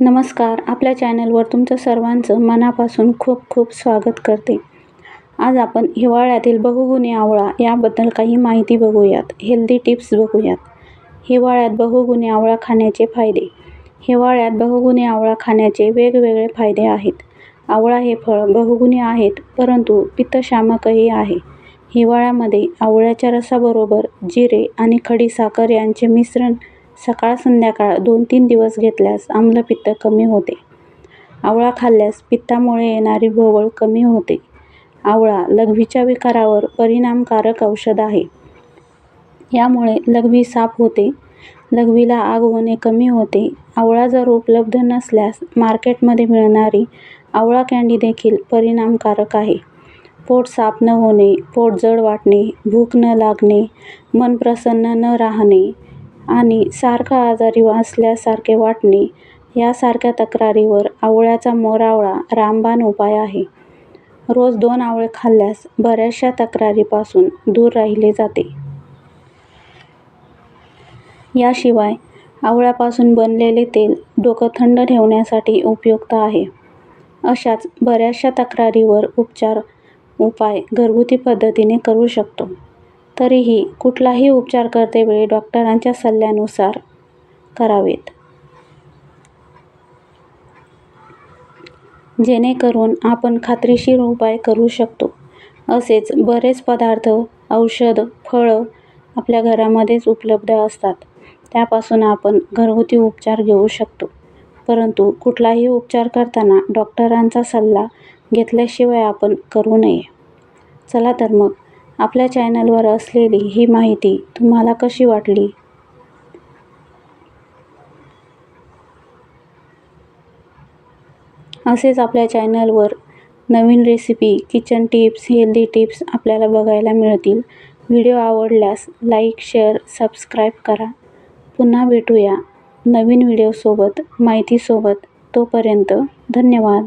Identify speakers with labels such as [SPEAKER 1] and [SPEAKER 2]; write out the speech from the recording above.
[SPEAKER 1] नमस्कार. आपल्या चॅनलवर तुमचं सर्वांचं मनापासून खूप खूप स्वागत करते. आज आपण हिवाळ्यातील बहुगुणी आवळा याबद्दल काही माहिती बघूयात. हेल्दी टिप्स बघूयात. हिवाळ्यात बहुगुणी आवळा खाण्याचे फायदे. हिवाळ्यात बहुगुणी आवळा खाण्याचे वेगवेगळे फायदे आहेत. आवळा हे फळ बहुगुणी आहेत परंतु पित्तशामकही आहे. हिवाळ्यामध्ये आवळ्याच्या रसाबरोबर जिरे आणि खडीसाखर यांचे मिश्रण सकाळ संध्याकाळ दोन तीन दिवस घेतल्यास आम्लपित्त कमी होते. आवळा खाल्ल्यास पित्तामुळे येणारी भोवळ कमी होते. आवळा लघवीच्या विकारावर परिणामकारक औषध आहे. यामुळे लघवी साफ होते. लघवीला आग होणे कमी होते. आवळा जर उपलब्ध नसल्यास मार्केटमध्ये मिळणारी आवळा कँडी देखील परिणामकारक आहे. पोट साफ न होणे पोट जड वाटणे भूक न लागणे मन प्रसन्न न राहणे आणि सारखं आजारी असल्यासारखे वाटणे यासारख्या तक्रारीवर आवळ्याचा मोरावळा रामबाण उपाय आहे. रोज दोन आवळे खाल्ल्यास बऱ्याचशा तक्रारीपासून दूर राहिले जाते. याशिवाय आवळ्यापासून बनलेले तेल डोकं थंड ठेवण्यासाठी उपयुक्त आहे. अशाच बऱ्याचशा तक्रारीवर उपचार उपाय घरगुती पद्धतीने करू शकतो. तरीही कुठलाही उपचार करतेवेळी डॉक्टरांच्या सल्ल्यानुसार करावेत. जेणेकरून आपण खात्रीशीर उपाय करू शकतो. असेच बरेच पदार्थ औषध फळं आपल्या घरामध्येच उपलब्ध असतात. त्यापासून आपण घरगुती उपचार घेऊ शकतो. परंतु कुठलाही उपचार करताना डॉक्टरांचा सल्ला घेतल्याशिवाय आपण करू नये. चला तर मग. आपल्या चॅनलवर असलेली ही माहिती तुम्हाला कशी वाटली? असेच आपल्या चॅनलवर नवीन recipe kitchen tips healthy tips आपल्याला बघायला मिळतील. व्हिडिओ आवडल्यास लाईक शेअर सबस्क्राईब करा. पुन्हा भेटूया नवीन व्हिडिओसोबत माहितीसोबत. तोपर्यंत धन्यवाद.